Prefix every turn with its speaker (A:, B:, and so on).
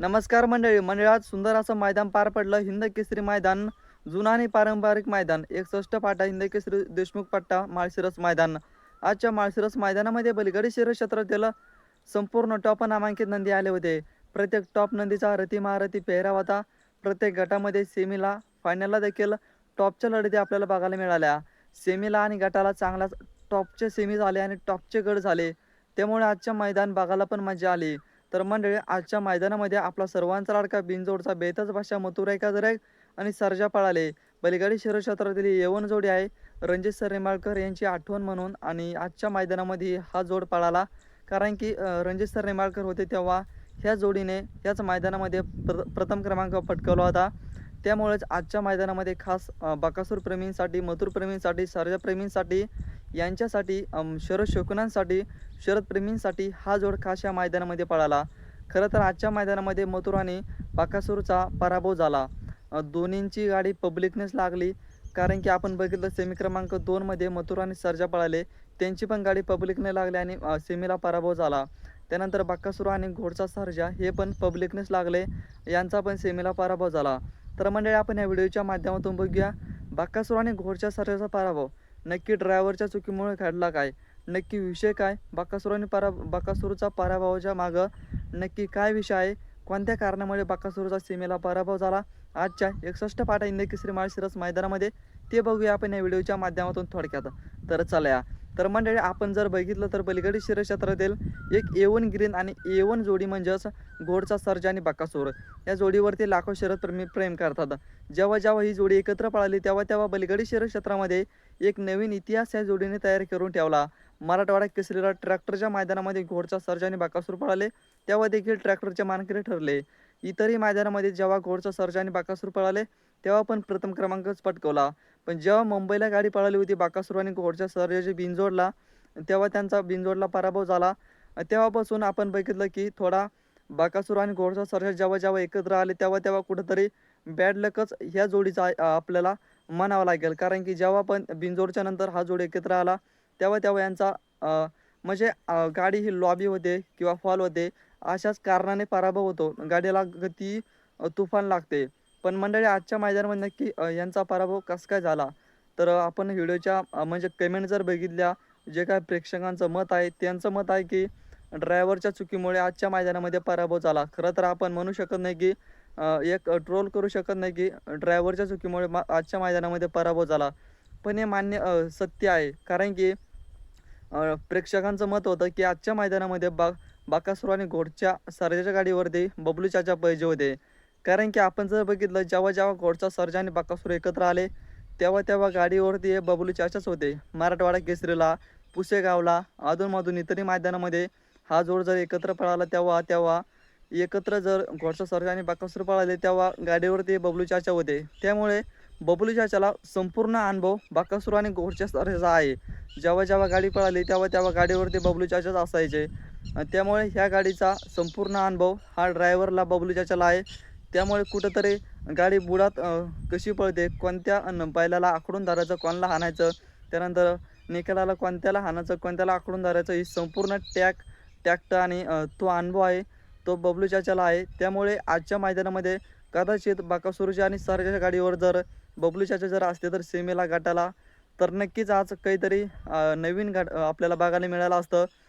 A: नमस्कार मंडळी मंडळात सुंदर असं मैदान पार पडलं. हिंद केसरी मैदान जुना आणि पारंपरिक मैदान एकसष्ट पाटा हिंद केसरी देशमुख पट्टा माळशिरस मैदान. आजच्या माळशिरस मैदानामध्ये बलगडी शिरस क्षेत्रातील संपूर्ण टॉप नामांकित नंदी आले होते. प्रत्येक टॉप नंदीचा रती महारथी पेहराव होता. प्रत्येक गटामध्ये सेमीला फायनलला देखील टॉपच्या लढती आपल्याला बघायला मिळाल्या. सेमीला आणि गटाला चांगला टॉपचे सेमी झाले आणि टॉपचे गड झाले. त्यामुळे आजच्या मैदान बघायला पण मजा आली. तर मंडळी आजच्या मैदानामध्ये आपला सर्वांचा लाडका बिनजोडचा बेतच भाषा मथुराई काजरेक आणि सर्जा पळाले. बलिगाडी शिरक्षेत्रातील येवन जोडी आहे. रणजित सर रेमाळकर यांची आठवण म्हणून आणि आजच्या मैदानामध्ये हा जोड पळाला. कारण की रणजित सर रेमाळकर होते तेव्हा ह्या जोडीने याच मैदानामध्ये प्र प्रथम क्रमांक पटकावला होता. त्यामुळेच आजच्या मैदानामध्ये खास बकासूरप्रेमींसाठी मथुरप्रेमींसाठी सरजाप्रेमींसाठी यांच्यासाठी शरद शोकनांसाठी शरदप्रेमींसाठी हा जोड खास या मैदानामध्ये पळाला. खरं तर आजच्या मैदानामध्ये मथुर आणि बाकासूरचा पराभव झाला. दोन्हींची गाडी पब्लिकनेच लागली. कारण की आपण बघितलं सेमी क्रमांक दोनमध्ये मथुरा आणि सर्जा पळाले. त्यांची पण गाडी पब्लिकने लागली आणि सेमीला पराभव झाला. त्यानंतर बाक्कासुरा आणि घोडचा सर्जा हे पण पब्लिकनेच लागले. यांचा पण सेमीला पराभव झाला. तर मंडळी आपण या व्हिडिओच्या माध्यमातून बघूया बाक्कासुरा आणि घोडच्या सर्जाचा पराभव. नक्की ड्रायव्हरच्या चुकीमुळे घडला काय? नक्की विषय काय? बाकासूर आणि परा बाकासूरचा पराभवाच्या मागं नक्की काय विषय आहे? कोणत्या कारणामुळे बाकासूरचा सीमेला पराभव झाला? आजच्या एकसष्ट पाटा इंदकी श्री माळशिरस मैदानामध्ये ते बघूया आपण या व्हिडिओच्या माध्यमातून थोडक्यात. तर चला या. तर मंडळी आपण जर बघितलं तर बलगडी शिर क्षेत्रातील एक एवन ग्रीन आणि एवन जोडी म्हणजेच घोडचा सर्ज आणि बाकासूर. या जोडीवरती लाखो शरद प्रेमी प्रेम करतात. जेव्हा जेव्हा ही जोडी एकत्र पळाली तेव्हा तेव्हा बलगडी शिरक्षेत्रामध्ये एक नवीन इतिहास या जोडीने तयार करून ठेवला. मराठवाडा केसरीला ट्रॅक्टरच्या मैदानामध्ये घोडचा सर्ज आणि बाकासूर पळाले तेव्हा देखील ट्रॅक्टरचे मानकरी ठरले. इतरही मैदानामध्ये जेव्हा घोडचा सर्ज आणि बाकासूर पळाले तेव्हा पण प्रथम क्रमांकच पटकवला. पण जेव्हा मुंबईला गाडी पळाली होती बाकासूर आणि घोडच्या सर्जाची बिंजोडला तेव्हा त्यांचा बिंजोडला पराभव झाला. तेव्हापासून आपण बघितलं की थोडा बाकासूर आणि घोडचा सर्जा जेव्हा जेव्हा एकत्र आले तेव्हा तेव्हा कुठंतरी बॅड लकच ह्या जोडीचा आपल्याला म्हणावं लागेल. कारण की जेव्हा पण बिंजोडच्या नंतर हा जोड एकत्र आला तेव्हा तेव्हा यांचा म्हणजे गाडी ही लॉबी होते किंवा फॉल होते अशाच कारणाने पराभव होतो. गाडीला गती तुफान लागते. पण मंडळी आजच्या मैदानामध्ये नक्की यांचा पराभव कसा काय झाला? तर आपण व्हिडिओच्या म्हणजे कमेंट जर बघितल्या जे काय प्रेक्षकांचं मत आहे त्यांचं मत आहे की ड्रायव्हरच्या चुकीमुळे आजच्या मैदानामध्ये पराभव झाला. खरं तर आपण म्हणू शकत नाही की एक ट्रोल करू शकत नाही की ड्रायव्हरच्या चुकीमुळे मा आजच्या मैदानामध्ये पराभव झाला. पण हे मान्य सत्य आहे. कारण की प्रेक्षकांचं मत होतं की आजच्या मैदानामध्ये बा बाकासुर आणि घोडच्या सरजेच्या गाडीवरती बबलू चाचा पाहिजे होते. कारण की आपण जर बघितलं जेव्हा जेव्हा घोडचा सर्जा आणि बाकासूर एकत्र आले तेव्हा तेव्हा गाडीवरती हे बबलू चाचाच होते. मराठवाडा केसरीला पुसेगावला अधूनमधून इतरही मैदानामध्ये हा जोड जर एकत्र पळाला तेव्हा तेव्हा एकत्र जर घोडचा सर्जा आणि बाकासूर पळाले तेव्हा गाडीवरती बबलू चाचा होते. त्यामुळे बबलू चाचाला संपूर्ण अनुभव बाकासूर आणि घोडच्या सर्जाचा आहे. जेव्हा जेव्हा गाडी पळाली तेव्हा तेव्हा गाडीवरती बबलू चाचाच असायचे. त्यामुळे ह्या गाडीचा संपूर्ण अनुभव हा ड्रायव्हरला बबलू चाचाला आहे. त्यामुळे कुठंतरी गाडी बुडात कशी पळते कोणत्या बैलाला आखडून धरायचं कोणाला हाणायचं त्यानंतर निकालाला कोणत्याला हाणायचं कोणत्याला आखडून धरायचं ही संपूर्ण टॅक टॅक्ट आणि तो अनुभव आहे तो बबलू चाचाला आहे. त्यामुळे आजच्या मैदानामध्ये कदाचित बाकासुरूच्या आणि सरच्या गाडीवर जर बबलू चाचा जर असते तर सीमेला गाठाला तर नक्कीच आज काहीतरी नवीन घाट आपल्याला बघायला मिळालं असतं.